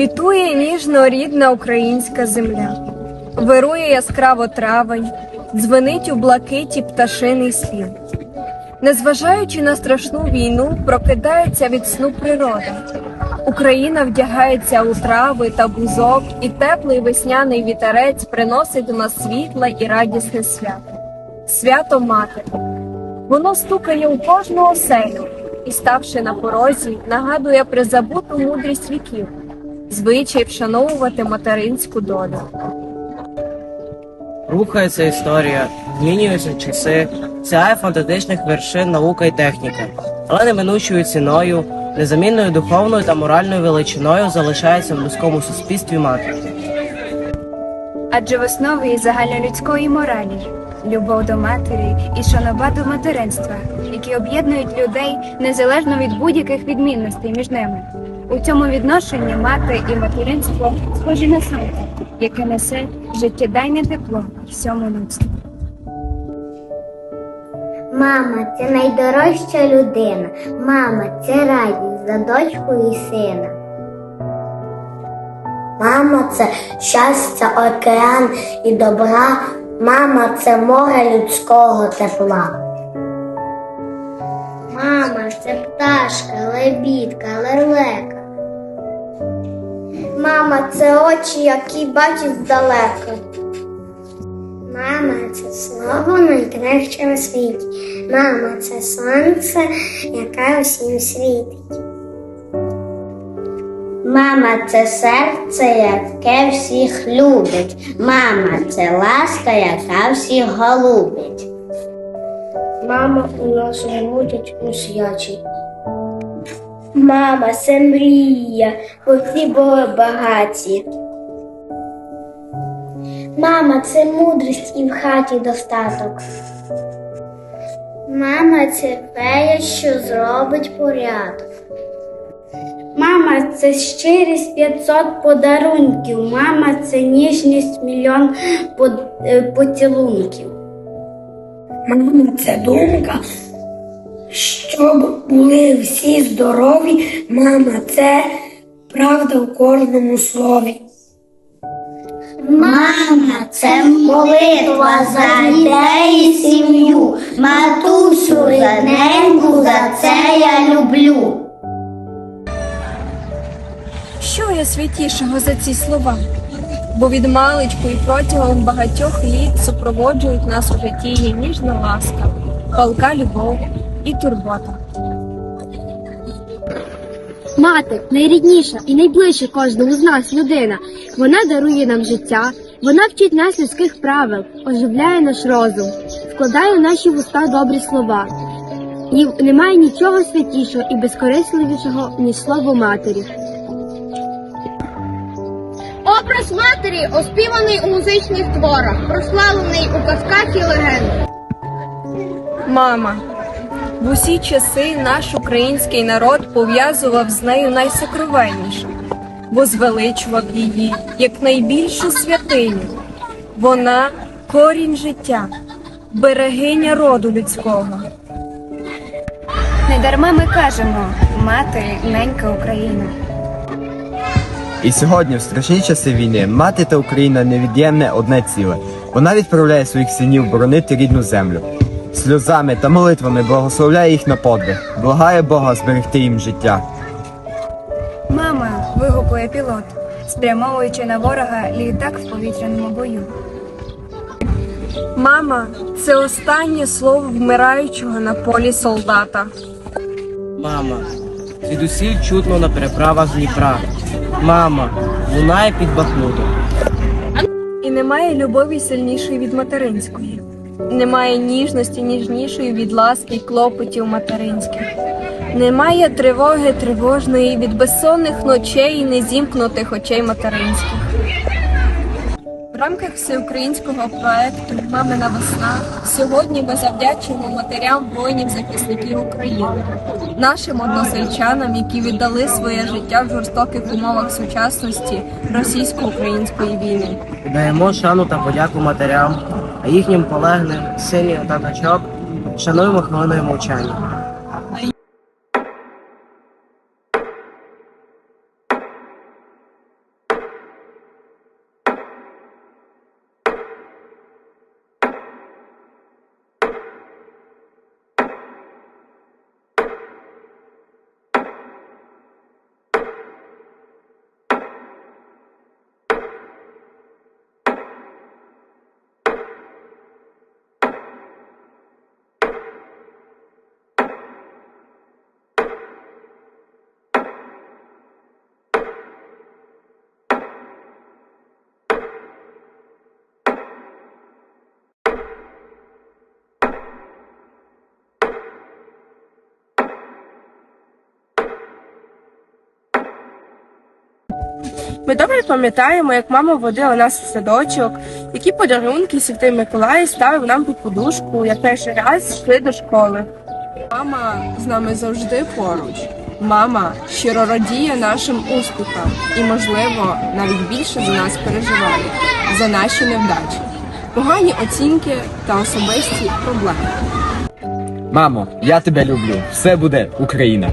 Квітує ніжно рідна українська земля, вирує яскраво травень, дзвенить у блакиті пташиний спів. Незважаючи на страшну війну, прокидається від сну природа. Україна вдягається у трави та бузок, і теплий весняний вітерець приносить до нас світле і радісне свято. Свято Матері. Воно стукає у кожну оселю і, ставши на порозі, нагадує призабуту мудрість віків, звичай вшановувати материнську долю. Рухається історія, змінюються часи, сягає фантастичних вершин наука і техніка, але неминучою ціною, незамінною духовною та моральною величиною залишається в людському суспільстві мати. Адже в основі загальнолюдської моралі любов до матері і шанова до материнства, які об'єднують людей незалежно від будь-яких відмінностей між ними. У цьому відношенні мати і материнство схожі на сонце, яке несе життєдайне тепло всьому людству. Мама це найдорожча людина. Мама це радість за дочку і сина. Мама це щастя, океан і добра. Мама це море людського тепла. Мама це пташка, лебідка, лелека. Мама це очі, які бачать здалека. Мама це слово найкраще у світі. Мама це сонце, яке усім світить. Мама це серце, яке всіх любить. Мама це ласка, яка всіх голубить. Мама у нас мутить у свячі. Мама це мрія, оці були багаті. Мама це мудрість і в хаті достаток. Мама це фея, що зробить порядок. Мама це щирість 500 подарунків. Мама це ніжність мільйон е, поцілунків. Мама, це думка, щоб були всі здорові. Мама, це правда в кожному слові. Мама це молитва за дітей і сім'ю. Матусю рідненьку, за це я люблю. Що є святішого за ці слова? Бо від маличку і протягом багатьох літ супроводжують нас у житті її ніжна ласка, палка любов і турбота. Мати найрідніша і найближча кожному з нас людина. Вона дарує нам життя, вона вчить нас людських правил, оживляє наш розум, вкладає в наші вуста добрі слова. І немає нічого святішого і безкорисливішого, ніж слово матері. Образ матері оспіваний у музичних творах, прославлений у казках і легендах. Мама. В усі часи наш український народ пов'язував з нею найсокровенніше, бо звеличував її як найбільшу святиню. Вона корінь життя, берегиня роду людського. Недарма ми кажемо мати ненька Україна. І сьогодні, в страшні часи війни, мати та Україна невід'ємне одне ціле. Вона відправляє своїх синів боронити рідну землю. Сльозами та молитвами благословляє їх на подвиг, благає Бога зберегти їм життя. Мама вигукує пілот, спрямовуючи на ворога літак в повітряному бою. Мама це останнє слово вмираючого на полі солдата. Мама, звідусіль чутно на переправах Дніпра. Мама, лунає під Бахмутом. І немає любові сильнішої від материнської. Немає ніжності ніжнішої від ласки й клопотів материнських. Немає тривоги тривожної від безсонних ночей і незімкнутих очей материнських. В рамках всеукраїнського проекту Мамина весна сьогодні ми завдячуємо матерям воїнів-захисників України, нашим односельчанам, які віддали своє життя в жорстоких умовах сучасності російсько-української війни. Даємо шану та подяку матерям, а їхнім полеглим, синім та дочок шануємо хвилиною мовчання. Ми добре пам'ятаємо, як мама водила нас в садочок, які подарунки Святий Миколай ставив нам під подушку, як перший раз йшли до школи. Мама з нами завжди поруч. Мама щиро радіє нашим успіхам і, можливо, навіть більше за нас переживає за наші невдачі, погані оцінки та особисті проблеми. Мамо, я тебе люблю. Все буде Україна.